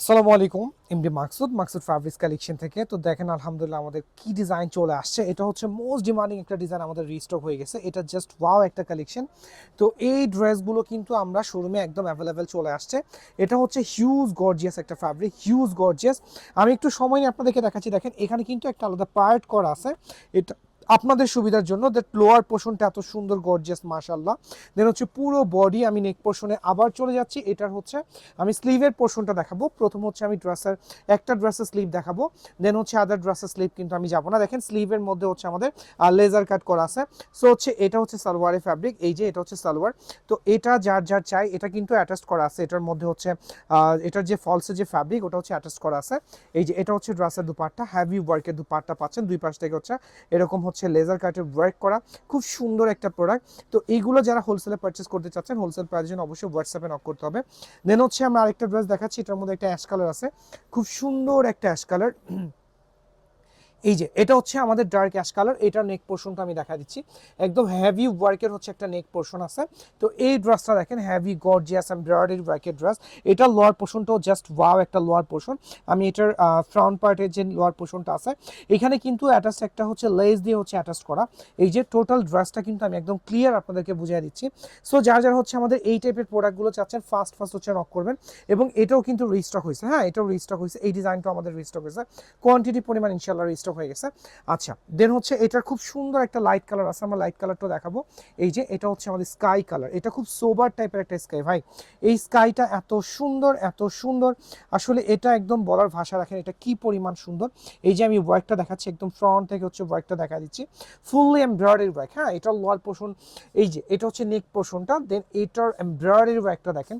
আসসালামু আলাইকুম, MD Maksud Maksud fabrics collection থেকে। তো দেখেন, আলহামদুলিল্লাহ আমাদের কি ডিজাইন চলে আসছে। এটা হচ্ছে মোস্ট ডিমান্ডিং একটা ডিজাইন আমাদের রিস্টক হয়ে গেছে। এটা জাস্ট ওয়াও একটা কালেকশন তো এই ড্রেসগুলো কিন্তু আমরা শোরুমে একদম অ্যাভেলেবেল চলে আসছে। এটা হচ্ছে হিউজ গর্জিয়াস একটা ফ্যাব্রিক হিউজ গর্জিয়াস আমি একটু সময় নিয়ে আপনাদেরকে দেখাচ্ছি। দেখেন, এখানে কিন্তু একটা আলাদা পার্ট করা আছে। এটা আপনাদের সুবিধার জন্য দ্যাট লোয়ার পোর্শনটা এত সুন্দর গর্জিয়াস মাশাল্লাহ দেন হচ্ছে পুরো বডি আমি নেক পোর্শনে আবার চলে যাচ্ছি। এটার হচ্ছে আমি স্লিভের পোর্শনটা দেখাবো। প্রথম হচ্ছে আমি ড্রেসের একটা ড্রেসের স্লিভ দেখাবো। দেন হচ্ছে আদার ড্রেসের স্লিভ কিন্তু আমি যাব না। দেখেন স্লিভের মধ্যে হচ্ছে আমাদের লেজার কাট করা আছে। সো হচ্ছে এটা হচ্ছে সালোয়ারের ফ্যাব্রিক এই যে এটা হচ্ছে সালোয়ার। তো এটা যার যার চাই, এটা কিন্তু অ্যাটাচ করা আছে। এটার মধ্যে হচ্ছে এটার যে ফলসের যে ফ্যাব্রিক ওটা হচ্ছে অ্যাটাচ করা আছে। এই যে এটা হচ্ছে ড্রেসের দুপাট্টা হ্যাভি ওয়ার্কের দুপাট্টা পাচ্ছেন। দুই পাশ থেকে হচ্ছে এরকম হচ্ছে লেজার কাটের ওয়ার্ক করা, খুব সুন্দর একটা প্রোডাক্ট তো এইগুলো যারা হোলসেলে পারচেস করতে চাচ্ছেন হোলসেল প্রাইসের জন্য অবশ্যই হোয়াটসঅ্যাপে নক করতে হবে। দেন হচ্ছে আমরা আরেকটা ড্রেস দেখাচ্ছি, এটার মধ্যে একটা অ্যাশ কালার আছে। খুব সুন্দর একটা অ্যাশ কালার এই যে, এটা হচ্ছে আমাদের ডার্ক অ্যাশ কালার এটা নেক পোর্শনটা আমি দেখা দিচ্ছি। একদম হ্যাভি ওয়ার্কের হচ্ছে একটা নেক পোর্শন আছে। তো এই ড্রেসটা দেখেন হ্যাভি গর্জিয়াস এমব্রয়ডারি ওয়ার্কের ড্রেস এটা লোয়ার পোর্শনটাও জাস্ট ওয়াও একটা লোয়ার পোর্শন আমি এটার ফ্রন্ট পার্টের যে লোয়ার পোর্শনটা আছে, এখানে কিন্তু অ্যাটাচ একটা হচ্ছে লেস দিয়ে হচ্ছে অ্যাটাচ করা। এই যে টোটাল ড্রেসটা কিন্তু আমি একদম ক্লিয়ার আপনাদেরকে বুঝিয়ে দিচ্ছি। সো যার যার হচ্ছে আমাদের এই টাইপের প্রোডাক্টগুলো চাচ্ছেন ফার্স্ট ফার্স্ট হচ্ছে নক করবেন এবং এটাও কিন্তু রিস্টক হয়েছে। হ্যাঁ এটাও রিস্টক হয়েছে। এই ডিজাইনটাও আমাদের রিস্টক হয়েছে। কোয়ান্টিটি পরিমাণ ইনশাল্লাহ রিস্টক হয়ে গেছে। আচ্ছা দেন হচ্ছে এটার খুব সুন্দর একটা লাইট কালার আছে, আমরা লাইট কালারটা দেখাবো। এই যে এটা হচ্ছে আমাদের স্কাই কালার এটা খুব সোবার টাইপের একটা স্কাই ভাই। এই স্কাইটা এত সুন্দর এত সুন্দর। আসলে এটা একদম বলার ভাষা রাখেন, এটা কি পরিমাণ সুন্দর? এই যে আমি ওয়ার্কটা দেখাচ্ছি, একদম ফ্রন্ট থেকে হচ্ছে ওয়ার্কটা দেখা দিচ্ছি। ফুললি এমব্রয়ডারি ওয়ার্ক হ্যাঁ এটা লোয়ার পোর্শন এই যে এটা হচ্ছে নেক পোর্শনটা দেন এটার এমব্রয়ডারি ওয়ার্কটা দেখেন।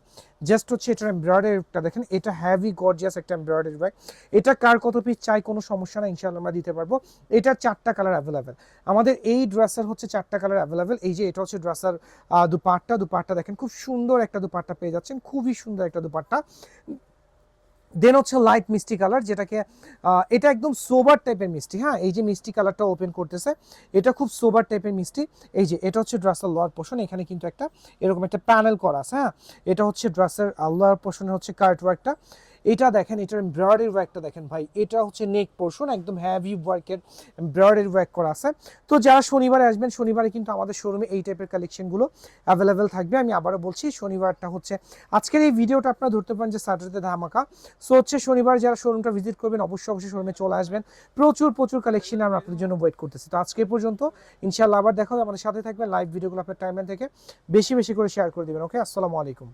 জাস্ট হচ্ছে এটার এমব্রয়ডারিটা দেখেন, এটা হ্যাভি গর্জিয়াস একটা এমব্রয়ডারি ওয়ার্ক এটা কার কত পিস চাই, কোনো সমস্যা না ইনশাআল্লাহ আমরা দিতে পারব। এটার চারটা কালার অ্যাভেলেবেল আমাদের এই ড্রেসের হচ্ছে চারটা কালার অ্যাভেলেবেল এই যে এটা হচ্ছে ড্রেসের দুপাট্টা। দুপাট্টা দেখেন, খুব সুন্দর একটা দুপাট্টা পেয়ে যাচ্ছেন। খুবই সুন্দর একটা দুপাট্টা। দেন হচ্ছে লাইট মিষ্টি কালার যেটাকে এটা একদম সোবার টাইপের মিষ্টি। হ্যাঁ এই যে মিষ্টি কালারটা ওপেন করতেছে, এটা খুব সোবার টাইপের মিষ্টি। এই যে, এটা হচ্ছে ড্রেসের লোয়ার পোর্শন এখানে কিন্তু একটা এরকম একটা প্যানেল করা আছে হ্যাঁ। এটা হচ্ছে ড্রেসের লোয়ার পোর্শনে হচ্ছে কার্ট ওয়ার্কটা এটা দেখেন, এটার এমব্রয়ডারি ওয়ার্কটা দেখেন ভাই। এটা হচ্ছে নেক পোর্শন একদম হ্যাভি ওয়ার্কের এমব্রয়ডারি ওয়ার্ক করা আছে। তো যারা শনিবারে আসবেন, শনিবারে কিন্তু আমাদের শোরুমে এই টাইপের কালেকশনগুলো অ্যাভেলেবেল থাকবে। আমি আবারও বলছি, শনিবারটা হচ্ছে, আজকের এই ভিডিওটা আপনারা ধরতে পারেন যে স্যাটারডে ধামাকা। সো হচ্ছে শনিবার যারা শোরুমটা ভিজিট করবেন, অবশ্যই অবশ্যই শোরুমে চলে আসবেন। প্রচুর প্রচুর কালেকশন আমরা আপনাদের জন্য ওয়েট করতেছি। তো আজকে পর্যন্ত, ইনশাআল্লাহ আবার দেখা হবে। আমাদের সাথে থাকবেন লাইভ ভিডিওগুলো আপনার টাইমলাইন থেকে বেশি বেশি করে শেয়ার করে দিবেন। ওকে আসসালামু আলাইকুম।